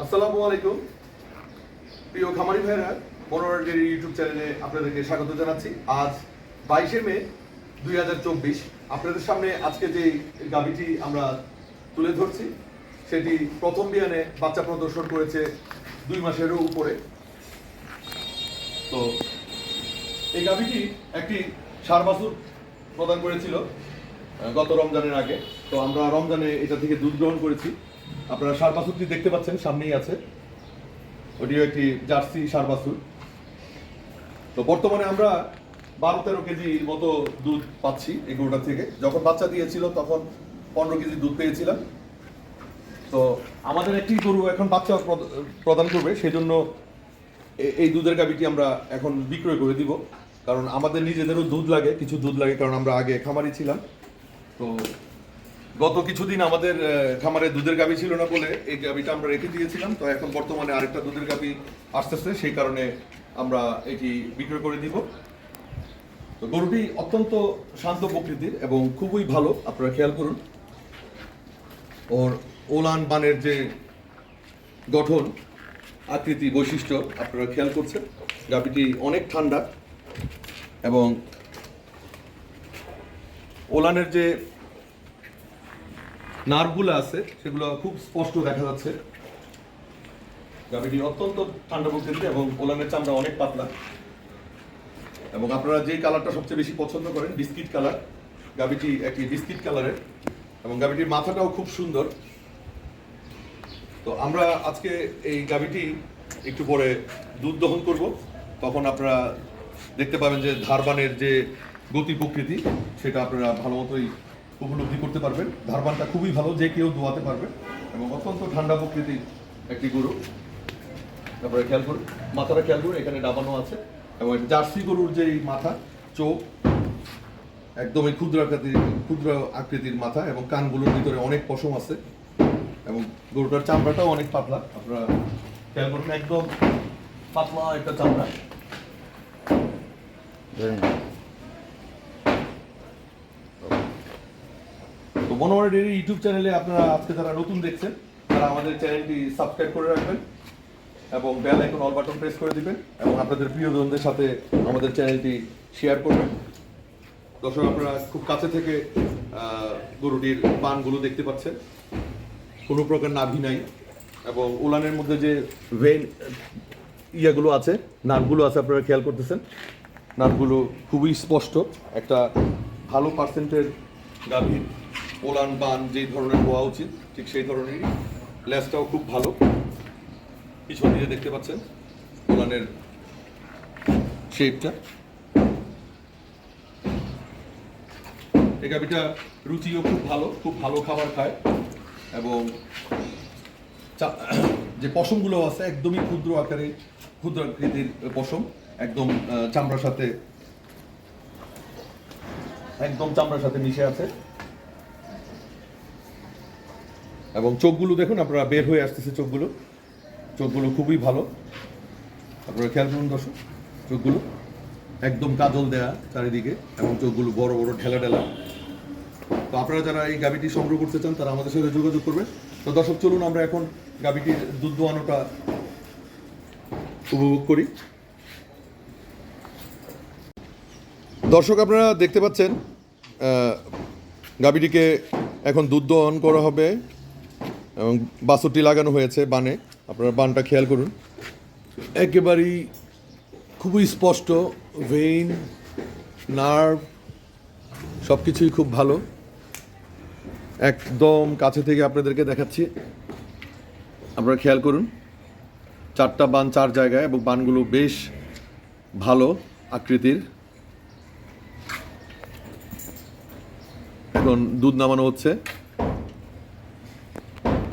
আসসালামু আলাইকুম। প্রিয় খামারি ভাইরা মনোরম ডেরি ইউটিউব চ্যানেলে আপনাদেরকে স্বাগত জানাচ্ছি। আজ বাইশে মে দুই হাজার চব্বিশ। আপনাদের সামনে আজকে যে গাবিটি আমরা তুলে ধরছি, সেটি প্রথম বিয়ানে বাচ্চা প্রদর্শন করেছে দুই মাসেরও উপরে। তো এই গাবিটি একটি সার বাছুর প্রদান করেছিল গত রমজানের আগে। তো আমরা রমজানে এটা থেকে দুধ গ্রহণ করেছি। আপনারা সার বাছুরটি দেখতে পাচ্ছেন, সামনেই আছে। ওটিও একটি জার্সি সার বাছুর তো বর্তমানে আমরা বারো তেরো কেজি মতো দুধ পাচ্ছি এই গরুটা থেকে। যখন বাচ্চা দিয়েছিল তখন পনেরো কেজি দুধ পেয়েছিলাম। তো আমাদের একটি গরু এখন বাচ্চা প্রদ- প্রদান করবে সেই জন্য এই দুধের গাবিটি আমরা এখন বিক্রয় করে দিব। কারণ আমাদের নিজেদেরও দুধ লাগে, কিছু দুধ লাগে, কারণ আমরা আগে খামারি ছিলাম। তো গত কিছুদিন আমাদের খামারে দুধের গাবি ছিল না বলে এই গাবিটা আমরা রেখে দিয়েছিলাম। তো এখন বর্তমানে আরেকটা দুধের গাবি আসতেছে, সেই কারণে আমরা এটি বিক্রয় করে দিব। তো গরুটি অত্যন্ত শান্ত প্রকৃতির এবং খুবই ভালো, আপনারা খেয়াল করুন। ওর ওলান বানের যে গঠন, আকৃতি, বৈশিষ্ট্য, আপনারা খেয়াল করছেন। গাবিটি অনেক ঠান্ডা এবং ওলানের যে নার্ভগুলো আছে, সেগুলো খুব স্পষ্ট দেখা যাচ্ছে। গাবিটি অত্যন্ত ঠান্ডা প্রকৃতির এবং ওলানের চামড়া অনেক পাতলা। এবং আপনারা যে কালারটা সবচেয়ে বেশি পছন্দ করেন, বিস্কিট কালার গাবিটি একটি বিস্কিট কালারের। এবং গাবিটির মাথাটাও খুব সুন্দর। তো আমরা আজকে এই গাবিটি একটু পরে দুধ দহন করব। তখন আপনারা দেখতে পাবেন যে ধারবানের যে গতি প্রকৃতি, সেটা আপনারা ভালো মতোই উপলব্ধি করতে পারবেন। ধারবানটা খুবই ভালো, যে কেউ দোয়াতে পারবে। এবং অত্যন্ত ঠান্ডা প্রকৃতির একটি গরু। তারপরে খেয়াল করুন, মাথাটা খেয়াল করুন, এখানে ডাবানো আছে। এবং জার্সি গরুর যেই মাথা, চোখ, একদমই ক্ষুদ্র আকৃতির ক্ষুদ্র আকৃতির মাথা এবং কানগুলোর ভিতরে অনেক পশম আছে। এবং গরুটার চামড়াটাও অনেক পাতলা। আপনারা খেয়াল করুন, একদম পাতলা একটা চামড়া। তো মনোহর ডেরি ইউটিউব চ্যানেলে আপনারা আজকে যারা নতুন দেখছেন, তারা আমাদের চ্যানেলটি সাবস্ক্রাইব করে রাখবেন এবং bell icon all button press করে দিবেন এবং আপনাদের প্রিয়জনদের সাথে আমাদের চ্যানেলটি শেয়ার করবেন। দর্শক, আপনারা খুব কাছে থেকে গরুটির পানগুলো দেখতে পাচ্ছেন। কোনো প্রকার নাভি নাই এবং উলানের মধ্যে যে ভেন, ইয়াগুলো আছে নার্ভগুলো আছে, আপনারা খেয়াল করতেছেন। নার্ভগুলো খুবই স্পষ্ট, একটা ভালো পার্সেন্টের গাভীর। ওলান বান যেই ধরনের হওয়া উচিত, ঠিক সেই ধরনেরই। লেজটাও খুব ভালো। পিছন দিয়ে দেখতে পাচ্ছেন, ওলানের শেপটা এই গাভিটা রুচিও খুব ভালো খুব ভালো খাবার খায়। এবং যে পশমগুলো আছে, একদমই ক্ষুদ্র আকারে, ক্ষুদ্র আকৃতির পশম, একদম চামড়ার সাথে, একদম চামড়ার সাথে মিশে আছে। এবং চোখগুলো দেখুন, আপনারা বের হয়ে আসতেছে চোখগুলো। চোখগুলো খুবই ভালো। আপনারা খেয়াল করুন দর্শক, চোখগুলো একদম কাজল দেয়া চারিদিকে এবং চোখগুলো বড় বড় ঢেলা ঢেলা। তো আপনারা যারা এই গাবিটি সংগ্রহ করতে চান, তারা আমাদের সাথে যোগাযোগ করবেন। তো দর্শক, চলুন আমরা এখন গাবিটির দুধ দোয়ানোটা উপভোগ করি। দর্শক, আপনারা দেখতে পাচ্ছেন গাবিটিকে এখন দুধ দোহন করা হবে। এবং বাছুরটি লাগানো হয়েছে বানে। আপনারা বানটা খেয়াল করুন। একেবারেই খুবই স্পষ্ট ভেইন নার্ভ সব কিছুই খুব ভালো। একদম কাছে থেকে আপনাদেরকে দেখাচ্ছি। আপনারা খেয়াল করুন, চারটা বান চার জায়গায় এবং বানগুলো বেশ ভালো আকৃতির। এখন দুধ নামানো হচ্ছে।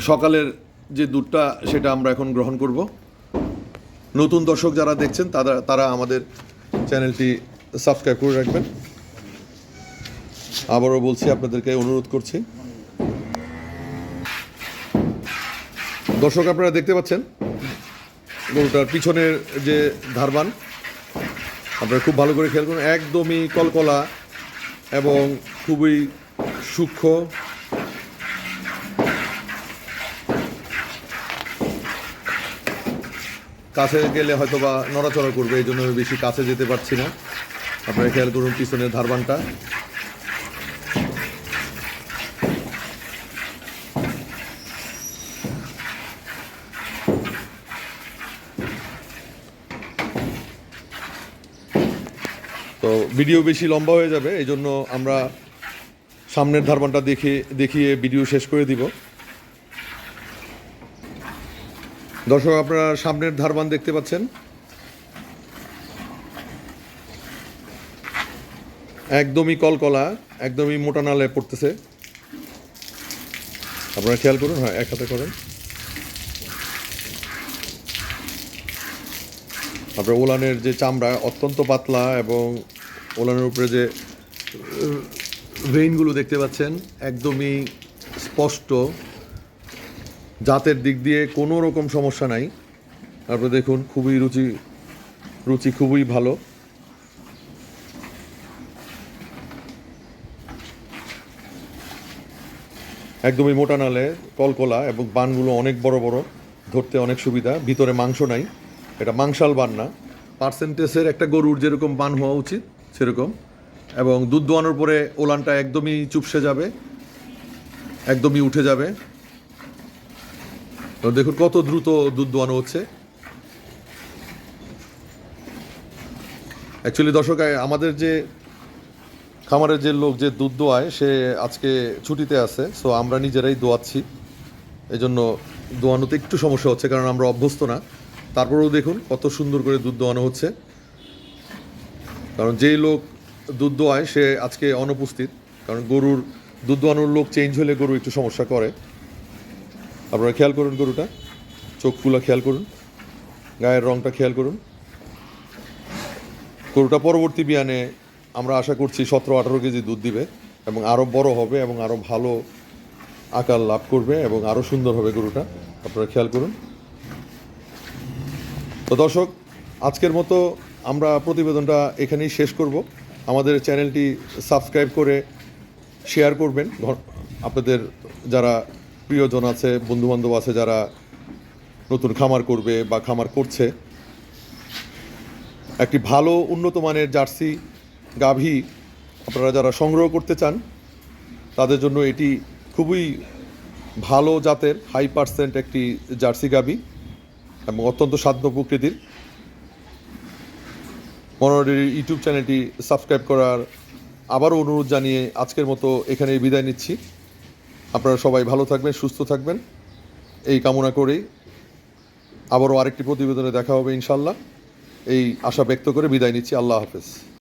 সকালের যে দুধটা, সেটা আমরা এখন গ্রহণ করব। নতুন দর্শক যারা দেখছেন, তারা তারা আমাদের চ্যানেলটি সাবস্ক্রাইব করে রাখবেন। আবারও বলছি, আপনাদেরকে অনুরোধ করছি। দর্শক, আপনারা দেখতে পাচ্ছেন, গরুটার পিছনের যে ধারবান, আপনারা খুব ভালো করে খেয়াল করুন, একদমই কলকলা এবং খুবই সূক্ষ্ম কাছে গেলে হয়তো বা নড়াচড়া করবে, এই জন্য বেশি কাছে যেতে পারছি না। আপনারা খেয়াল করুন পিছনের ধারবানটা। তো ভিডিও বেশি লম্বা হয়ে যাবে, এই জন্য আমরা সামনের ধারবানটা দেখে, দেখিয়ে ভিডিও শেষ করে দিব। দর্শক, আপনারা সামনের ধারবান দেখতে পাচ্ছেন। একদমই কলকলা, একদমই মোটা নালে পড়তেছে। আপনারা খেয়াল করুন হ্যাঁ এক হাতে করেন। আপনার ওলানের যে চামড়া অত্যন্ত পাতলা এবং ওলানের উপরে যে ভেইনগুলো দেখতে পাচ্ছেন, একদমই স্পষ্ট। জাতের দিক দিয়ে কোনো রকম সমস্যা নাই। তারপরে দেখুন, খুবই রুচি রুচি খুবই ভালো। একদমই মোটা নালে, কলকলা এবং বানগুলো অনেক বড় বড়, ধরতে অনেক সুবিধা। ভিতরে মাংস নাই, এটা মাংসাল বান না। পার্সেন্টেজের একটা গরুর যেরকম বান হওয়া উচিত, সেরকম। এবং দুধ দোয়ানোর পরে ওলানটা একদমই চুপসে যাবে, একদমই উঠে যাবে। দেখুন কত দ্রুত দুধ দোয়ানো হচ্ছে। অ্যাকচুয়ালি দর্শক আমাদের যে খামারের যে লোক যে দুধ দোয়ায়, সে আজকে ছুটিতে আছে সো আমরা নিজেরাই দোয়াচ্ছি। এই জন্য দোয়ানোতে একটু সমস্যা হচ্ছে, কারণ আমরা অভ্যস্ত না। তারপরেও দেখুন কত সুন্দর করে দুধ দোয়ানো হচ্ছে। কারণ যেই লোক দুধ দোয়ায়, সে আজকে অনুপস্থিত, কারণ গরুর দুধ দোয়ানোর লোক চেঞ্জ হলে গরু একটু সমস্যা করে। আপনারা খেয়াল করুন গরুটা। চোখগুলো খেয়াল করুন। গায়ের রংটা খেয়াল করুন। গরুটা পরবর্তী বিয়ানে আমরা আশা করছি সতেরো আঠারো কেজি দুধ দিবে এবং আরও বড় হবে এবং আরও ভালো আকার লাভ করবে এবং আরও সুন্দর হবে গরুটা। আপনারা খেয়াল করুন। তো দর্শক, আজকের মতো আমরা প্রতিবেদনটা এখানেই শেষ করব। আমাদের চ্যানেলটি সাবস্ক্রাইব করে শেয়ার করবেন। আপনাদের যারা প্রিয়জন আছে, বন্ধুবান্ধব আছে যারা নতুন খামার করবে বা খামার করছে। একটি ভালো, উন্নত মানের জার্সি, গাভী আপনারা যারা সংগ্রহ করতে চান, তাদের জন্য এটি খুবই ভালো জাতের, হাই পার্সেন্ট একটি জার্সি গাভী এবং অত্যন্ত সাধ্য প্রকৃতির। মনোরের ইউটিউব চ্যানেলটি সাবস্ক্রাইব করার আবারও অনুরোধ জানিয়ে আজকের মতো এখানেই বিদায় নিচ্ছি। আপনারা সবাই ভালো থাকবেন, সুস্থ থাকবেন। এই কামনা করেই আবারও আরেকটি প্রতিবেদনে দেখা হবে ইনশাল্লাহ এই আশা ব্যক্ত করে বিদায় নিচ্ছি। আল্লাহ হাফেজ।